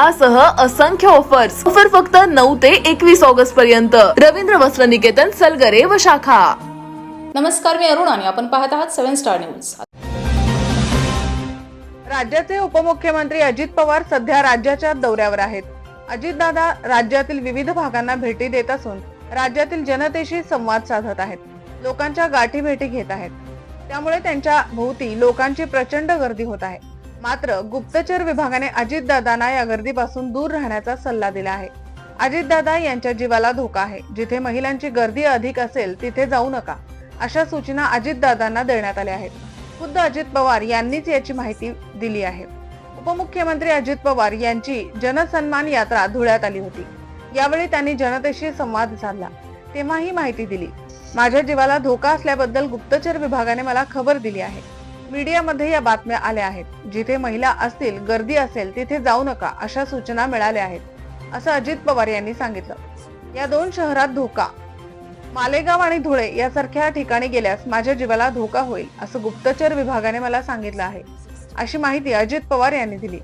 यासह असंख्य offers offer फक्त नऊ ते एकवीस ऑगस्ट पर्यंत. रवींद्र वस्त्र निकेतन सलगरे व शाखा. नमस्कार मी अरुण आणि आपण पाहत आहात सेव्हन स्टार न्यूज. राज्याचे उपमुख्यमंत्री अजित पवार सध्या राज्याच्या दौऱ्यावर आहेत. अजितदादा राज्यातील विविध भागांना भेटी देत असून राज्यातील जनतेशी संवाद साधत आहेत. लोकांच्या गाठी भेटी घेत आहेत. त्यामुळे त्यांच्या भोवती लोकांची प्रचंड गर्दी होत आहे. मात्र गुप्तचर विभागाने अजितदादांना या गर्दीपासून दूर राहण्याचा सल्ला दिला आहे. अजितदादा यांच्या जीवाला धोका आहे. जिथे महिलांची गर्दी अधिक असेल तिथे जाऊ नका. अशा सूचना अजितदादांना देण्यात आल्या आहेत. खुद्द अजित पवार यांनीच याची माहिती दिली आहे. उपमुख्यमंत्री अजित पवार यांची जनसन्मान यात्रा धुळ्यात आली होती. यावेळी त्यांनी जनतेशी संवाद साधला. तेव्हा ही माहिती दिली. माझ्या जीवाला धोका असल्याबद्दल गुप्तचर विभागाने मला खबर दिली आहे. मीडियामध्ये या बातम्या आल्या आहेत. जिथे महिला असतील गर्दी असेल तिथे जाऊ नका अशा सूचना मिळाल्या आहेत असं अजित पवार यांनी सांगितलं. या दोन शहरात धोका. मालेगाव आणि धुळे यासारख्या ठिकाणी गेल्यास माझ्या जीवाला धोका होईल असं गुप्तचर विभागाने मला सांगितलं आहे. अशी माहिती अजित पवार यांनी दिली.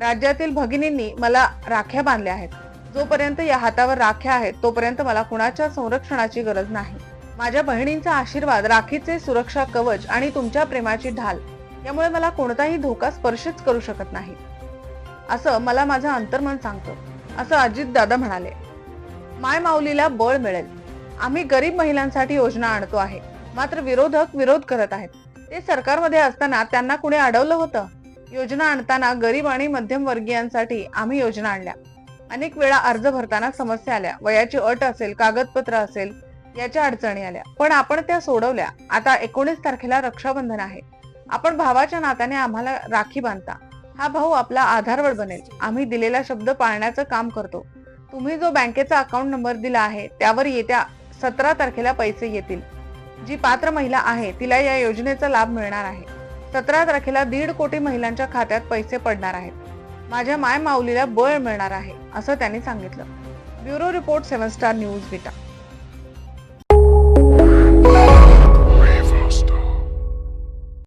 राज्यातील भगिनींनी मला राख्या बांधल्या आहेत. जोपर्यंत या हातावर राख्या आहेत तोपर्यंत मला कुणाच्या संरक्षणाची गरज नाही. माझ्या बहिणींचा आशीर्वाद राखीचे सुरक्षा कवच आणि तुमच्या प्रेमाची ढाल यामुळे मला कोणताही धोका स्पर्शच करू शकत नाही. असं मला माझं अंतर्मन सांगतं असं अजित दादा म्हणाले. माय माऊलीला बळ मिळेल. आम्ही गरीब महिलांसाठी योजना आणतो आहे. मात्र विरोधक विरोध करत आहेत. ते सरकारमध्ये असताना त्यांना कुणी अडवलं होतं? योजना आणताना गरीब आणि मध्यमवर्गीयांसाठी आम्ही योजना आणल्या. अनेक वेळा अर्ज भरताना समस्या आल्या. वयाची अट असेल कागदपत्र असेल याच्या अडचणी आल्या. पण आपण त्या सोडवल्या. आता एकोणीस तारखेला रक्षाबंधन आहे. आपण भावाच्या नात्याने आम्हाला राखी बांधता. हा भाऊ आपला आधारवड बनेल. आम्ही दिलेला शब्द पाळण्याचं काम करतो. तुम्ही जो बँकेचा अकाउंट नंबर दिला आहे त्यावर येत्या सतरा तारखेला पैसे येतील. जी पात्र महिला आहे तिला या योजनेचा लाभ मिळणार आहे. सतरा तारखेला दीड कोटी महिलांच्या खात्यात पैसे पडणार आहेत. माझ्या माय माऊलीला बळ मिळणार आहे असं त्यांनी सांगितलं. Bureau report seven star news Vita.